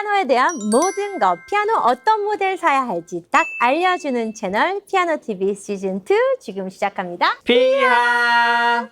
피아노에 대한 모든 것, 피아노 어떤 모델 사야 할지 딱 알려주는 채널 피아노 TV 시즌 2 지금 시작합니다. 피하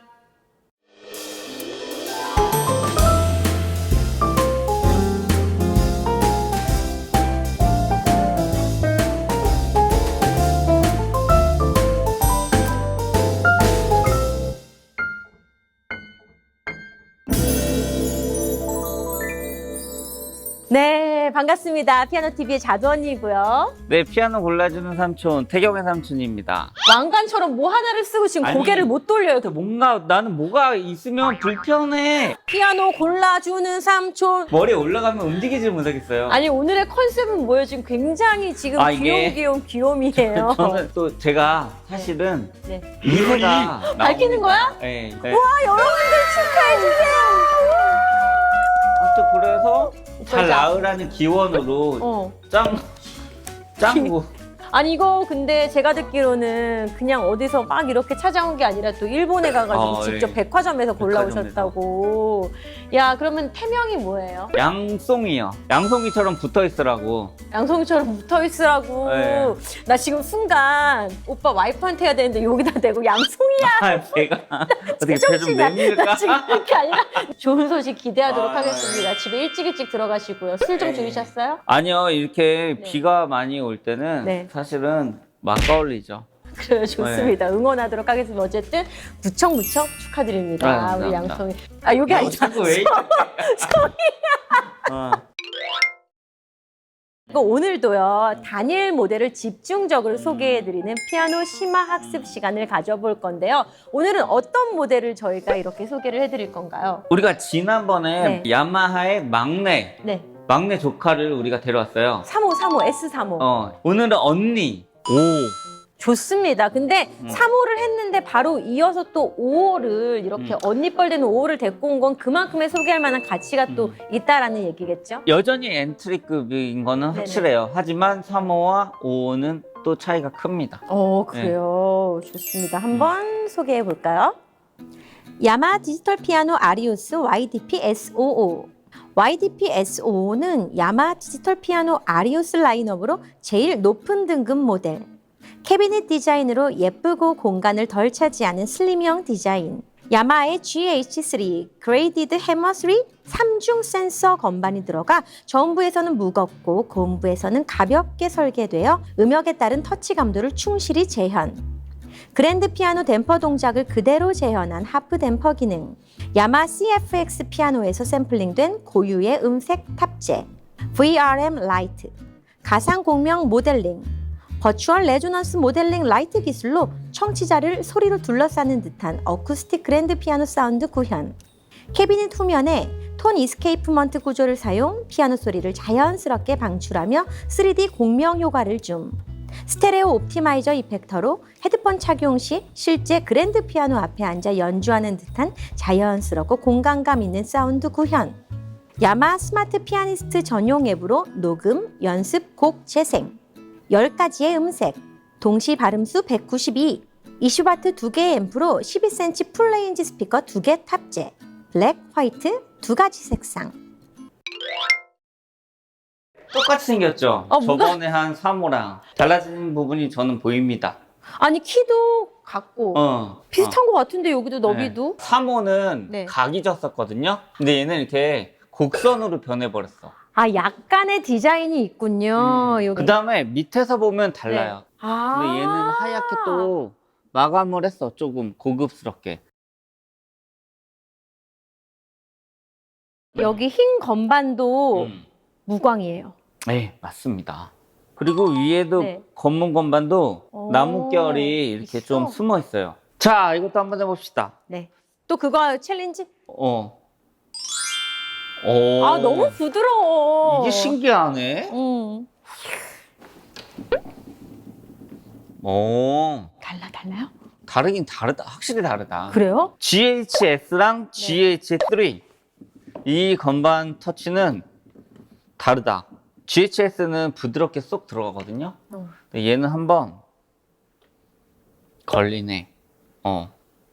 반갑습니다. 피아노 TV의 자두 언니고요. 네 피아노 골라주는 삼촌 태경의 삼촌입니다 왕관처럼 뭐 하나를 쓰고 지금 아니. 고개를 못 돌려요. 뭔가 나는 뭐가 있으면 불편해 피아노 골라주는 삼촌. 머리에 올라가면 움직이지 못하겠어요 아니 오늘의 컨셉은 뭐예요? 지금 굉장히 지금 아, 이게- 귀여운 귀여운 귀요미예요. 저는 또 제가 사실은 네. 미세가 밝히는 거야? 네, 네. 와 여러분들 축하해 주세요. 아무튼 그래서 잘 나으라는 기원으로 어. 짱 짱구 아니 이거 근데 제가 듣기로는 그냥 어디서 막 이렇게 찾아온 게 아니라 또 일본에 가가지고 어, 직접 예. 백화점에서 골라오셨다고. 야 그러면 태명이 뭐예요? 양송이요 양송이처럼 붙어 있으라고 양송이처럼 붙어 있으라고. 네. 나 지금 순간 오빠 와이프한테 해야 되는데 여기다 대고 양송이야. 아 제가 어떻게 배좀 제정신이 아니라 내밀까 지금 그렇게 아니라 좋은 소식 기대하도록 아, 하겠습니다. 집에 일찍 일찍 들어가시고요. 술 좀 네. 줄이셨어요? 아니요 이렇게 네. 비가 많이 올 때는 네. 사실은 막걸리죠 그래요, 좋습니다. 응원하도록 하겠습니다. 어쨌든 무척 무척 축하드립니다. 아, 우리 감사합니다. 양송이. 아, 여기 아니다. 자꾸 왜? 어. 이거 오늘도요, 단일 모델을 집중적으로 소개해드리는 피아노 심화 학습 시간을 가져볼 건데요. 오늘은 어떤 모델을 저희가 이렇게 소개를 해드릴 건가요? 우리가 지난번에 네. 야마하의 막내 네. 막내 조카를 우리가 데려왔어요 3호, 3호, S3호. 어 오늘은 언니 오 좋습니다. 근데 음. 3호를 했는데 바로 이어서 또 5호를 이렇게 음. 언니뻘 되는 5호를 데리고 온 건 그만큼의 소개할 만한 가치가 또 음. 있다라는 얘기겠죠? 여전히 엔트리급인 거는 네네. 확실해요 하지만 3호와 5호는 또 차이가 큽니다 어, 그래요. 좋습니다. 한번 소개해 볼까요? 야마 디지털 피아노 아리오스 YDP S55. YDP S55는 야마 디지털 피아노 아리오스 라인업으로 제일 높은 등급 모델. 캐비닛 디자인으로 예쁘고 공간을 덜 차지하는 슬림형 디자인. 야마의 GH3 그레이디드 해머 3 3중 센서 건반이 들어가 저음부에서는 무겁고 고음부에서는 가볍게 설계되어 음역에 따른 터치 감도를 충실히 재현. 그랜드 피아노 댐퍼 동작을 그대로 재현한 하프 댐퍼 기능. 야마 CFX 피아노에서 샘플링된 고유의 음색 탑재. VRM 라이트. 가상 공명 모델링. 버추얼 레조넌스 모델링 라이트 기술로 청취자를 소리로 둘러싸는 듯한 어쿠스틱 그랜드 피아노 사운드 구현. 캐비닛 후면에 톤 이스케이프먼트 구조를 사용 피아노 소리를 자연스럽게 방출하며 3D 공명 효과를 줌. 스테레오 옵티마이저 이펙터로 헤드폰 착용 시 실제 그랜드 피아노 앞에 앉아 연주하는 듯한 자연스럽고 공간감 있는 사운드 구현. 야마 스마트 피아니스트 전용 앱으로 녹음, 연습, 곡 재생. 10가지의 음색, 동시 발음수 192, 20와트 2개의 앰프로 12cm 풀레인지 스피커 2개 탑재. 블랙, 화이트 두 가지 색상. 똑같이 생겼죠 어, 뭐가? 저번에 한 3호랑 달라진 부분이 저는 보입니다 아니 키도 같고 어 비슷한 것 같은데 여기도 너비도 3호는 네. 각이 졌었거든요 근데 얘는 이렇게 곡선으로 변해버렸어 아 약간의 디자인이 있군요. 여기. 그 다음에 밑에서 보면 달라요. 아. 근데 얘는 하얗게 또 마감을 했어 조금 고급스럽게. 여기 흰 건반도 음. 무광이에요. 네 맞습니다. 그리고 위에도 네. 검은 건반도 오, 나뭇결이 이렇게 있어. 좀 숨어 있어요. 자 이것도 한번 해봅시다. 네 또 그거 챌린지? 어. 오. 아 너무 부드러워 이게 신기하네. 음 오. 달라 달라요 다르긴 다르다. 확실히 다르다. 그래요 GHS랑 네. GH3 이 건반 터치는 다르다. GHS는 부드럽게 쏙 들어가거든요. 어. 근데 얘는 한번 걸리네. 어.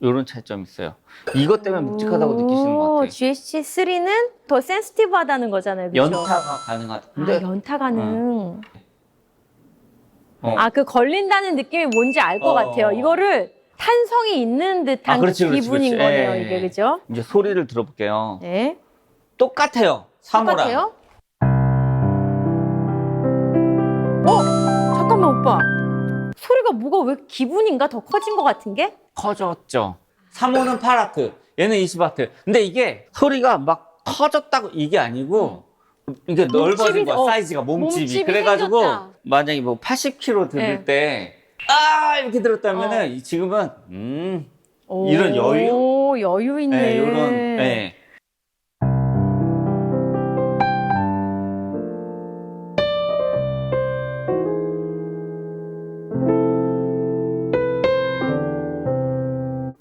이런 차이점이 있어요. 이것 때문에 묵직하다고 느끼시는 것 같아요. GHC3는 더 센스티브하다는 거잖아요. 그렇죠? 연타가 가능하다. 근데 아, 연타 가능. 어. 아, 그 걸린다는 느낌이 뭔지 알 것 어. 같아요. 이거를 탄성이 있는 듯한 아, 그렇지, 그렇지, 기분인 그렇지. 거네요, 예, 이게 예. 그죠? 이제 소리를 들어볼게요. 네. 똑같아요. 3호랑. 똑같아요? 어? 잠깐만 오빠. 소리가 뭐가 왜 기분인가 더 커진 것 같은 게? 커졌죠. 3호는 8와트, 얘는 20와트. 근데 이게 소리가 막 커졌다고 이게 아니고 이게 넓어진 거야, 어, 사이즈가 몸집이. 몸집이 그래가지고 생겼다. 만약에 뭐 80kg 들을 네. 때 아! 이렇게 들었다면은 어. 이 지금은 음, 오, 이런 여유? 여유 있네. 네, 요런, 네.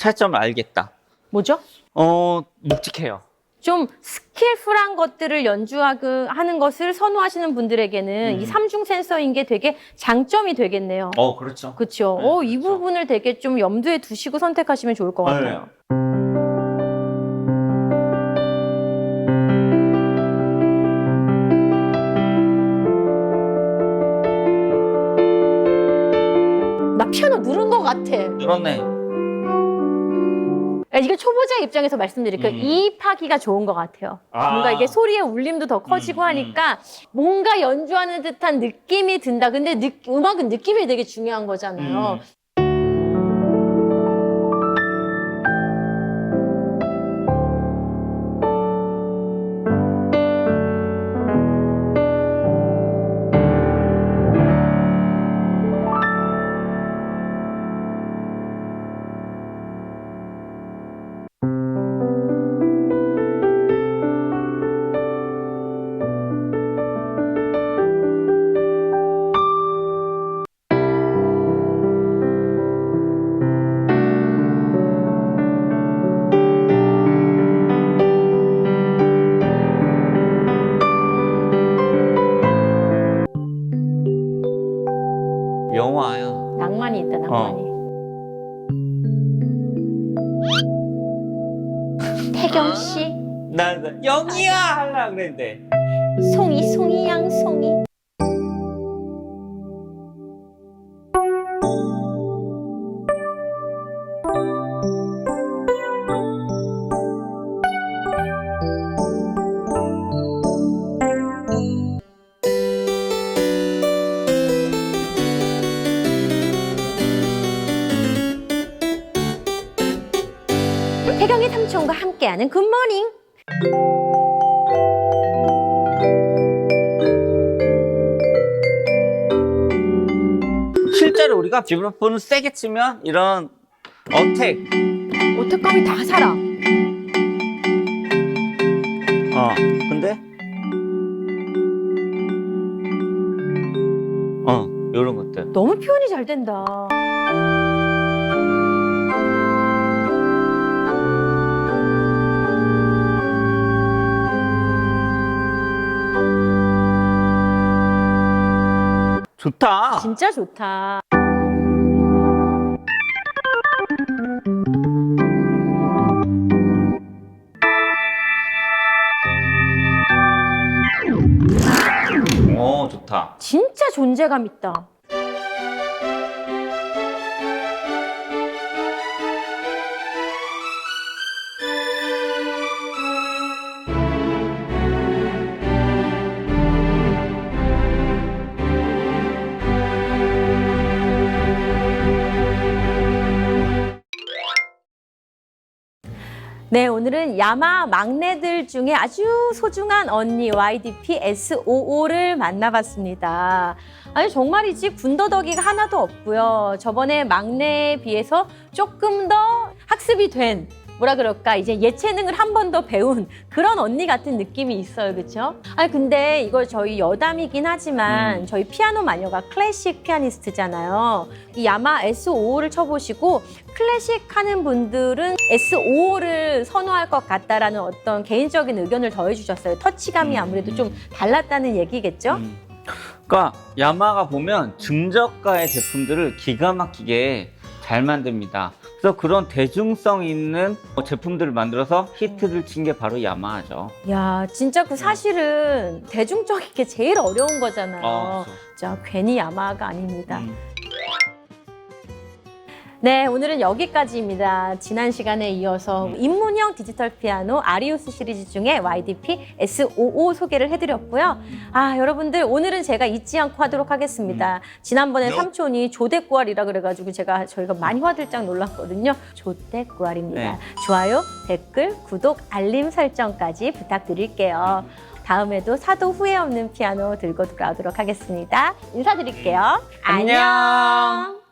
차이점을 알겠다. 뭐죠? 어, 묵직해요. 좀 스킬풀한 것들을 연주하는 것을 선호하시는 분들에게는 음. 이 삼중 센서인 게 되게 장점이 되겠네요. 어, 그렇죠. 그렇죠. 네, 어, 이 그렇죠. 부분을 되게 좀 염두에 두시고 선택하시면 좋을 것 같아요. 나 피아노 누른 것 같아. 그렇네. 야, 이게 초보자 입장에서 말씀드릴게요. 음. 이입하기가 좋은 것 같아요. 아. 뭔가 이게 소리의 울림도 더 커지고 음, 하니까 뭔가 연주하는 듯한 느낌이 든다. 근데 느, 음악은 느낌이 되게 중요한 거잖아요. 음. 있다, 낭만이. 어. 태경 씨, 나, 나 영이야 하려 그랬는데. 송이, 송이, 양송이. 함께하는 굿모닝. 실제로 우리가 비브라폰을 세게 치면 이런 어택, 오택감이 다 살아. 어, 근데 어, 이런 것들. 너무 표현이 잘 된다. 좋다. 진짜 좋다. 어, 좋다. 진짜 존재감 있다. 네, 오늘은 야마 막내들 중에 아주 소중한 언니 YDP S55를 만나봤습니다. 아니 정말이지 군더더기가 하나도 없고요. 저번에 막내에 비해서 조금 더 학습이 된 뭐라 그럴까 이제 예체능을 한 번 더 배운 그런 언니 같은 느낌이 있어요, 그렇죠? 아니 근데 이거 저희 여담이긴 하지만 음. 저희 피아노 마녀가 클래식 피아니스트잖아요. 이 야마 S55를 쳐보시고 클래식 하는 분들은 S55를 선호할 것 같다라는 어떤 개인적인 의견을 더해주셨어요. 터치감이 음. 아무래도 좀 달랐다는 얘기겠죠? 음. 그러니까 야마가 보면 중저가의 제품들을 기가 막히게 잘 만듭니다. 그래서 그런 대중성 있는 뭐 제품들을 만들어서 히트를 친 게 바로 야마하죠. 야, 진짜 그 사실은 대중적인 게 제일 어려운 거잖아요. 아, 진짜 괜히 야마가 아닙니다. 음. 네, 오늘은 여기까지입니다. 지난 시간에 이어서 음. 입문형 디지털 피아노 아리우스 시리즈 중에 YDP S55 소개를 해드렸고요. 아, 여러분들 오늘은 제가 잊지 않고 하도록 하겠습니다. 지난번에 삼촌이 조대꾸알이라 그래가지고 제가 저희가 많이 화들짝 놀랐거든요. 조대꾸알입니다. 네. 좋아요, 댓글, 구독, 알림 설정까지 부탁드릴게요. 다음에도 사도 후회 없는 피아노 들고 돌아오도록 하겠습니다. 인사드릴게요. 안녕.